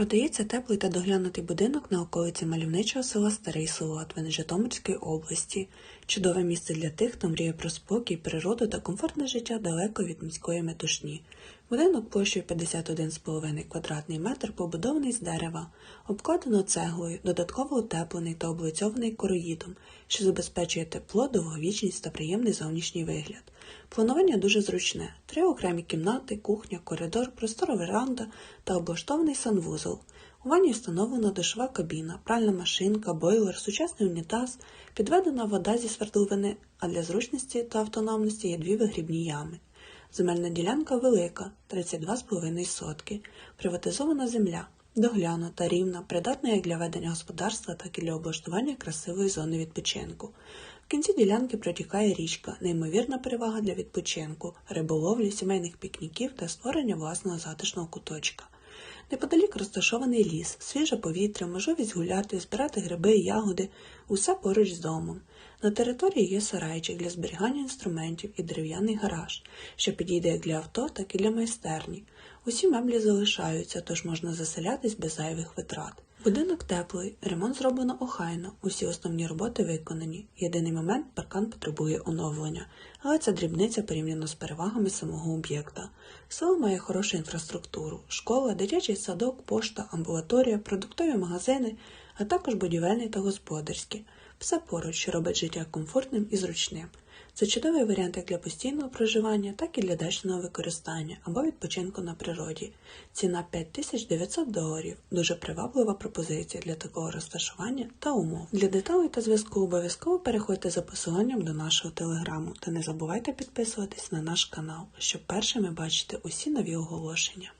Продається теплий та доглянутий будинок на околиці мальовничого села Старий Солотвин Житомирської області. Чудове місце для тих, хто мріє про спокій, природу та комфортне життя далеко від міської метушні. Будинок площею 51,5 квадратний метр побудований з дерева, обкладено цеглою, додатково утеплений та облицьований короїдом, що забезпечує тепло, довговічність та приємний зовнішній вигляд. Планування дуже зручне: три окремі кімнати, кухня, коридор, простора веранда та облаштований санвузол. У ванні встановлена душова кабіна, пральна машинка, бойлер, сучасний унітаз, підведена вода зі свердловини, а для зручності та автономності є дві вигрібні ями. Земельна ділянка велика 32,5 сотки, приватизована земля, доглянута, рівна, придатна як для ведення господарства, так і для облаштування красивої зони відпочинку. В кінці ділянки протікає річка, неймовірна перевага для відпочинку, риболовлі, сімейних пікніків та створення власного затишного куточка. Неподалік розташований ліс, свіже повітря, можливість гуляти, збирати гриби і ягоди, усе поруч з домом. На території є сарайчик для зберігання інструментів і дерев'яний гараж, що підійде як для авто, так і для майстерні. Усі меблі залишаються, тож можна заселятись без зайвих витрат. Будинок теплий, ремонт зроблено охайно, усі основні роботи виконані. Єдиний момент паркан потребує оновлення, але це дрібниця порівняно з перевагами самого об'єкта. Село має хорошу інфраструктуру, школа, дитячий садок, пошта, амбулаторія, продуктові магазини, а також будівельні та господарські. Все поруч, що робить життя комфортним і зручним. Це чудовий варіант як для постійного проживання, так і для дачного використання або відпочинку на природі. Ціна 5900 доларів. Дуже приваблива пропозиція для такого розташування та умов. Для деталей та зв'язку обов'язково переходьте за посиланням до нашого телеграму та не забувайте підписуватись на наш канал, щоб першими бачити усі нові оголошення.